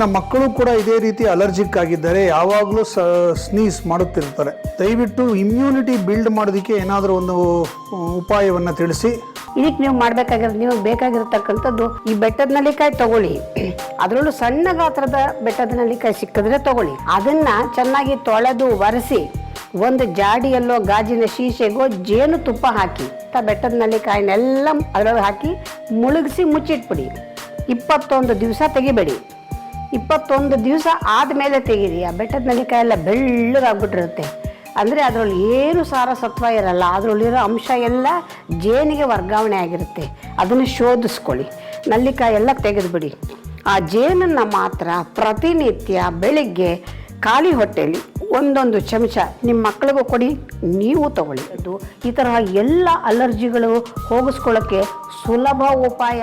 ನಮ್ಮ ಮಕ್ಕಳು ಕೂಡ ಇದೇ ರೀತಿ ಅಲರ್ಜಿಕ್ ಆಗಿದ್ದಾರೆ ಯಾವಾಗಲೂ ಸ್ನೀಸ್ ಮಾಡುತ್ತಿರ್ತಾರೆ. ದಯವಿಟ್ಟು ಇಮ್ಯುನಿಟಿ ಬಿಲ್ಡ್ ಮಾಡೋದಕ್ಕೆ ಏನಾದರೂ ಒಂದು ಉಪಾಯವನ್ನು ತಿಳಿಸಿ. ಇದಕ್ಕೆ ನೀವು ಮಾಡ್ಬೇಕಾಗಿರೋದು ನೀವು ಬೇಕಾಗಿರತಕ್ಕಂಥದ್ದು ಈ ಬೆಟ್ಟದ ನಲ್ಲಿಕಾಯಿ ತಗೊಳ್ಳಿ. ಅದರಲ್ಲೂ ಸಣ್ಣ ಗಾತ್ರದ ಬೆಟ್ಟದ ನಲ್ಲಿಕಾಯಿ ಸಿಕ್ಕಿದ್ರೆ ತಗೊಳ್ಳಿ. ಅದನ್ನ ಚೆನ್ನಾಗಿ ತೊಳೆದು ಒರೆಸಿ ಒಂದು ಜಾಡಿಯಲ್ಲೋ ಗಾಜಿನ ಶೀಶೆಗೋ ಜೇನು ತುಪ್ಪ ಹಾಕಿ ಆ ಬೆಟ್ಟದ ನಲ್ಲಿಕಾಯಿನೆಲ್ಲ ಅದರೊಳಗೆ ಹಾಕಿ ಮುಳುಗಿಸಿ ಮುಚ್ಚಿಟ್ಬಿಡಿ. ಇಪ್ಪತ್ತೊಂದು ದಿವಸ ತೆಗಿಬೇಡಿ. ಇಪ್ಪತ್ತೊಂದು ದಿವಸ ಆದಮೇಲೆ ತೆಗೀರಿ. ಆ ಬೆಟ್ಟದ ನೆಲ್ಲಿಕಾಯಿ ಎಲ್ಲ ಬೆಳ್ಳಗಾಗ್ಬಿಟ್ಟಿರುತ್ತೆ. ಅಂದರೆ ಅದರಲ್ಲಿ ಏನು ಸಾರಸತ್ವ ಇರಲ್ಲ. ಅದರಲ್ಲಿರೋ ಅಂಶ ಎಲ್ಲ ಜೇನಿಗೆ ವರ್ಗಾವಣೆ ಆಗಿರುತ್ತೆ. ಅದನ್ನು ಶೋಧಿಸ್ಕೊಳ್ಳಿ. ನಲ್ಲಿಕಾಯಿ ಎಲ್ಲ ತೆಗೆದುಬಿಡಿ. ಆ ಜೇನನ್ನು ಮಾತ್ರ ಪ್ರತಿನಿತ್ಯ ಬೆಳಿಗ್ಗೆ ಖಾಲಿ ಹೊಟ್ಟೆಯಲ್ಲಿ ಒಂದೊಂದು ಚಮಚ ನಿಮ್ಮ ಮಕ್ಕಳಿಗೂ ಕೊಡಿ, ನೀವು ತಗೊಳ್ಳಿ. ಅದು ಈ ತರಹ ಎಲ್ಲ ಅಲರ್ಜಿಗಳು ಹೋಗಿಸ್ಕೊಳ್ಳೋಕ್ಕೆ ಸುಲಭ ಉಪಾಯ.